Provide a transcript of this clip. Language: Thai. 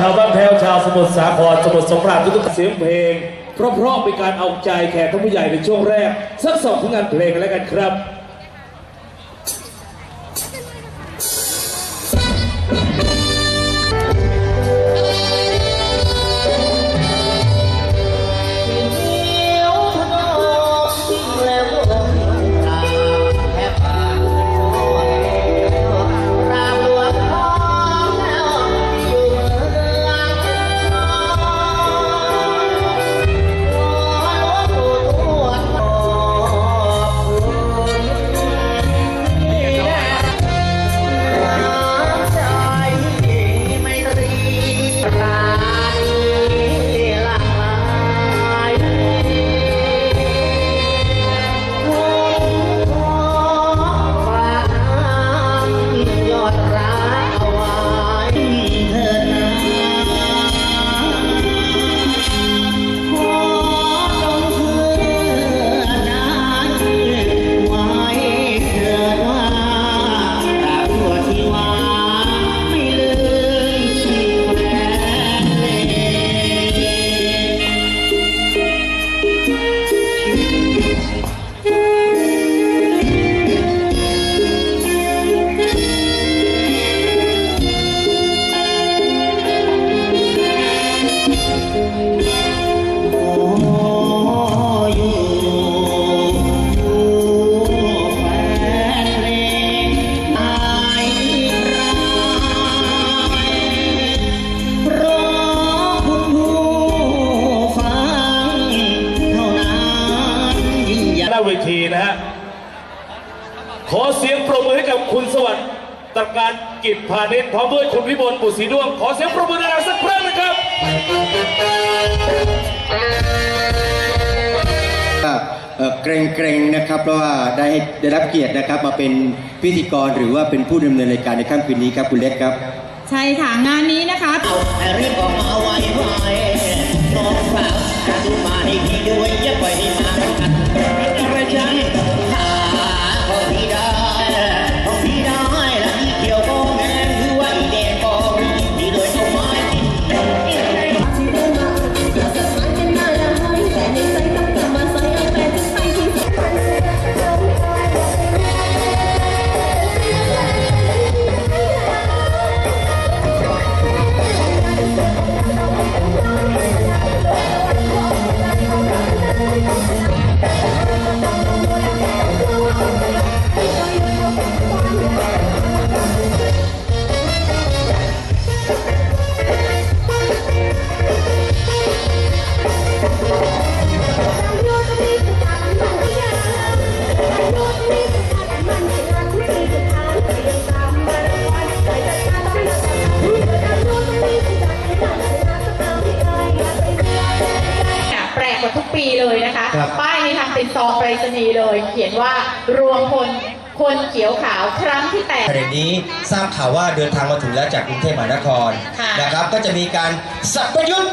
ชาวบ้านแพ้วชาวสมุทรสาครสมุทรสงครามทุกๆเสียงเพลง เพราะๆเป็นการเอาใจแขกท่านผู้ใหญ่ในช่วงแรก สักสองผลงานเพลงกันแล้วกันครับ น้าเวทีนะฮะ ขอเสียงปรบมือให้กับคุณสวัสดิ์ตระการกิจพาณิชย์พร้อมด้วยคุณวิมลบุตรศรีด้วง ขอเสียงปรบมือดังๆสักครั้งนะครับก็เอ่อเกรงๆนะครับ เพราะว่าได้ได้รับเกียรตินะครับ มาเป็นพิธีกรหรือว่าเป็นผู้ดำเนินรายการในค่ำคืนนี้ครับคุณเล็กครับ ใช่ค่ะงานนี้นะคะเอาแต่รีบออกมาไวไวน้องสาวจะดูมาให้ดีด้วย ว่าทุกปีเลยนะคะ ครับป้ายนี้ทำเป็นซองไปรษณีย์เลย เขียนว่ารวมพลคนเขียวขาวครั้งที่แปด ประเด็นนี้ทราบข่าวว่าเดินทางมาถึงแล้วจากกรุงเทพมหานครค่ะ นะครับ ก็จะมีการสับประยุทธ์